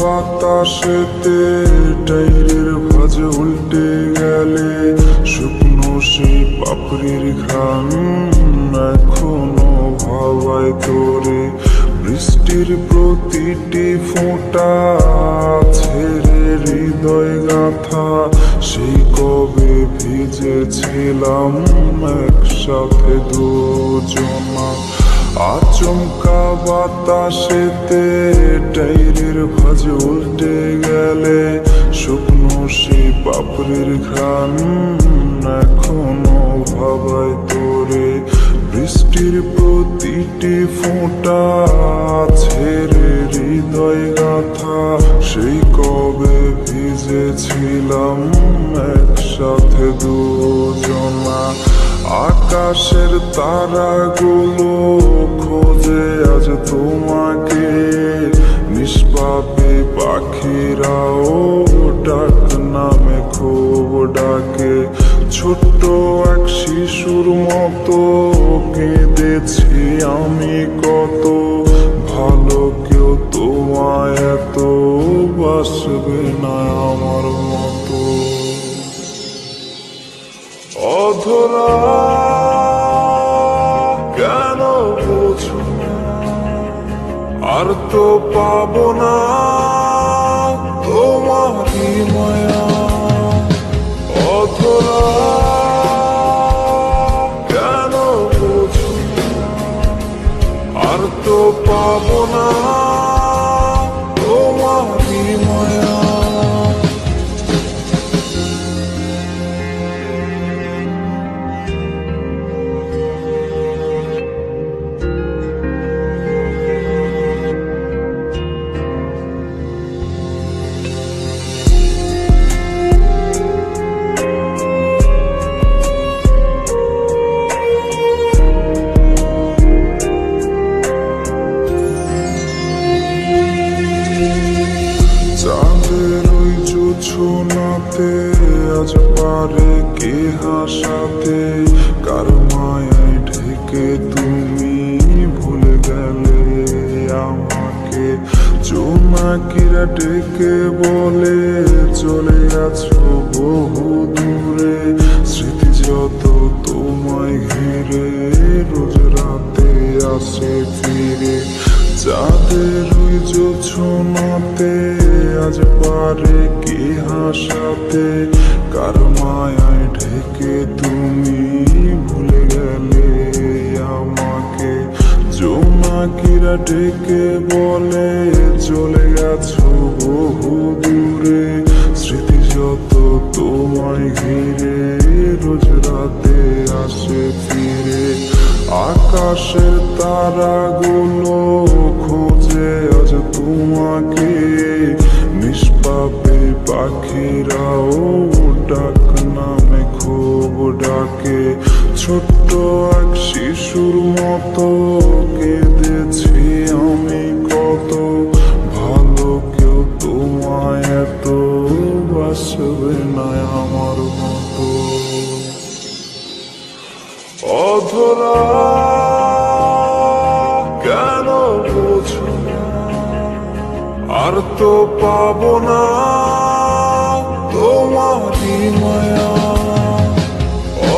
বাতাসেতে টাইরের ভাজ উল্টে গেলে, শুকনো সেই পাপড়ির ঘ্রাণ এখনও ভাবায় তোরে। বৃষ্টির প্রতিটি ফোঁটা ছেড়ে হৃদয় গাথা, সেই কবে ভিজেছিলাম একসাথে দুজনা। আচমকা বাতাসেতে টাইরের ভাজ উল্টে গেলে শুকনো সেই পাপড়ির ঘ্রাণ এখনও ভাবায় তোরে। বৃষ্টির প্রতিটি ফোঁটা ছেড়ে হৃদয় গাথা। সেই কবে ভিজেছিলাম একসাথে দুজনা আকাশের তারাগুলো খোঁজে আজ তোমাকে। নিষ্পাপে পাখিরাও ডাক নামে খুব ডাকে। ছোট্ট এক শিশুর মতো কেঁদেছি আমি কত। ভালো কেউ তোমায় এত বাসবে না আমার অধরা কেন বোঝো? আর তো পাবো না তোমারই মায়া অধরা কেন বোঝো আর তো না জোছনাতে আজ পারে কে হাসাতে? কার মায়ায় ঢেকে তুমি ভুলে গেলে আমাকে? জোনাকিরা ডেকে বলে, চলে গেছো বহু দূরে। স্মৃতি যত তোমায় ঘিরে, রোজ রাতে আসে ফিরে। চাঁদের ওই জোছনাতে আজ পারে হাসাতে কার মায়ায় ঢেকে তুমি ভুলে গেলে? আমাকে জোনাকিরা ডেকে বলে, চলে গেছো বহু দূরে। স্মৃতি যত তোমায় ঘিরে, রোজ রাতে আসে ফিরে। আকাশের তারাগুলো খোঁজে আজ তোমাকে, নিষ্পাপে পাখিরাও ডাক নামে খুব ডাকে। ছোট্ট এক শিশুর মতো কেঁদেছি আমি কত। ভালো কেউ তোমায় এত বাসবে না আমার মতো। অধরা কেন বোঝো আর তো পাবো না।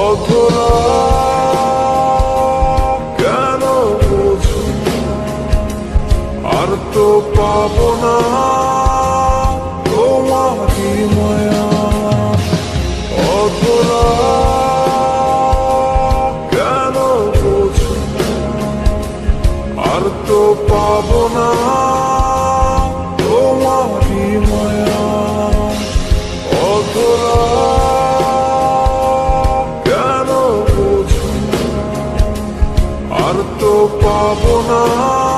অধরা কেন আর তো পাবো না oh.